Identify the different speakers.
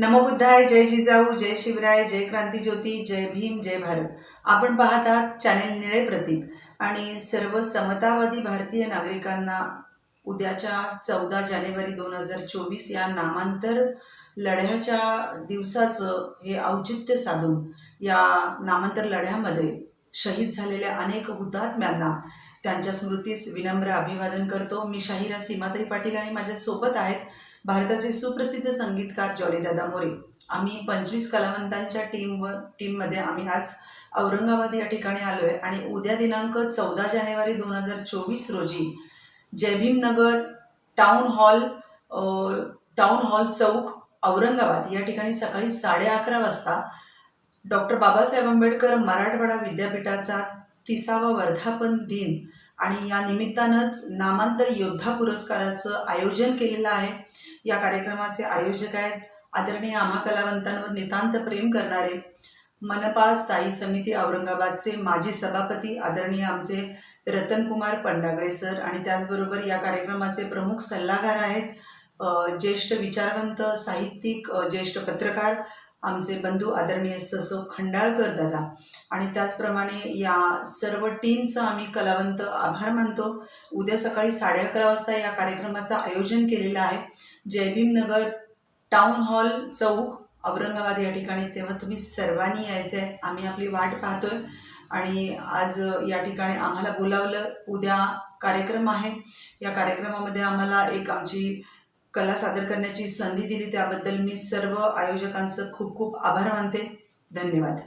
Speaker 1: नमोबुद्धाय जय जिजाऊ जय शिवराय जय क्रांती ज्योती जय भीम जय भारत. आपण पाहत आहात चॅनेल निळे प्रतीक. आणि सर्व समतावादी भारतीय नागरिकांना उद्याच्या चौदा जानेवारी दोन हजार चोवीस या नामांतर लढ्याच्या दिवसाचं हे औचित्य साधून या नामांतर लढ्यामध्ये शहीद झालेल्या अनेक हुतात्म्यांना त्यांच्या स्मृतीस विनम्र अभिवादन करतो. मी शाहिरा सीमाताई पाटील आणि माझ्या सोबत आहेत भारताचे सुप्रसिद्ध संगीतकार जॉलीदादा मोरे. आम्ही पंचवीस कलावंतांच्या टीमवर टीममध्ये आम्ही आज औरंगाबाद या ठिकाणी आलो आहे आणि उद्या दिनांक चौदा जानेवारी दोन हजार चोवीस रोजी Jaibhimnagar town hall town town hall चौक औरंगाबाद या ठिकाणी सकाळी साडे अकरा वाजता डॉक्टर बाबासाहेब आंबेडकर मराठवाडा विद्यापीठाचा तिसावा वर्धापन दिन आणि या निमित्तानंच नामांतर योद्धा पुरस्काराचं आयोजन केलेलं आहे. या कार्यक्रमाचे आयोजक आहेत. आदरणीय आम्हा कलावंतांवर नितांत प्रेम करणारे मनपा स्थायी समिती औरंगाबादचे माजी सभापती आदरणीय आमचे रतनकुमार पंडागळे सर आणि त्याचबरोबर या कार्यक्रमाचे प्रमुख सल्लागार आहेत ज्येष्ठ विचारवंत साहित्यिक ज्येष्ठ पत्रकार आमचे बंधू आदरणीय ससो खंडाळकर दादा. आणि त्याचप्रमाणे या सर्व टीमचं आम्ही कलावंत आभार मानतो. उद्या सकाळी साडे अकरा वाजता या कार्यक्रमाचं आयोजन केलेलं आहे. जयभीमनगर टाउन हॉल चौक औरंगाबाद या ठिकाणी तेव्हा तुम्ही सर्वांनी यायचं आहे आम्ही आपली वाट पाहतोय. आणि आज या ठिकाणी आम्हाला बोलावलं उद्या कार्यक्रम आहे. या कार्यक्रमामध्ये आम्हाला एक आमची कला सादर करण्याची संधी दिली त्याबद्दल मी सर्व आयोजकांचं खूप खूप आभार मानते. धन्यवाद.